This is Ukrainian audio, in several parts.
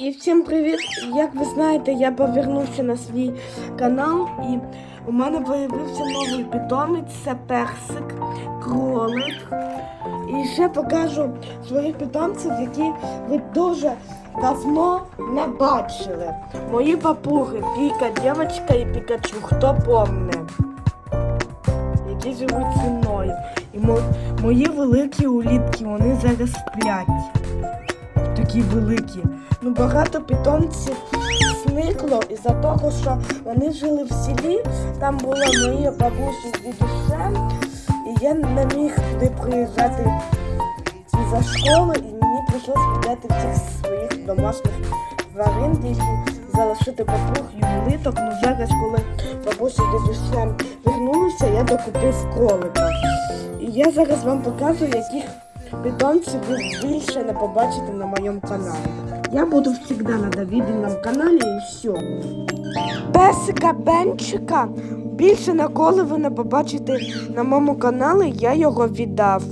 І всім привіт! Як ви знаєте, я повернувся на свій канал і у мене з'явився новий питомець, це персик, кролик. І ще покажу своїх питомців, які ви дуже давно не бачили. Мої папуги, Піка, дівчинка і Пікачу, хто помне, які живуть зі мною. І мо- мої великі улітки, вони зараз сплять такі великі. Ну багато питомців зникло із-за того, що вони жили в селі, там були мої бабусі з дідусем, і я не міг туди приїжджати із-за школи, і мені прийшлося віддати всіх своїх домашніх тварин, тільки залишити папуг і. Ну зараз, коли бабуся з дідусем вернулися, я докупив кролика. І я зараз вам показую, яких питомців ви більше не побачите на моєму каналі. Я буду завжди на Давідиному каналі і все. Песика Бенчика більше ніколи ви не побачите на моєму каналі, я його віддав.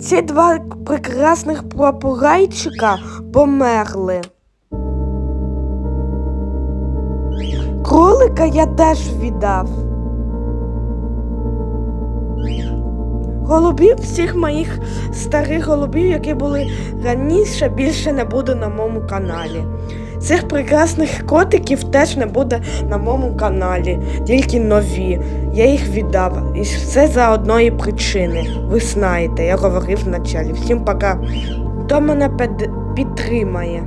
Ці два прекрасних попугайчика померли. Кролика я теж віддав. Голубів всіх моїх старих голубів, які були раніше, більше не буде на моєму каналі. Цих прекрасних котиків теж не буде на моєму каналі, тільки нові. Я їх віддав. І все за одної причини. Ви знаєте, я говорив вначалі. Всім пока. Хто мене під- підтримає.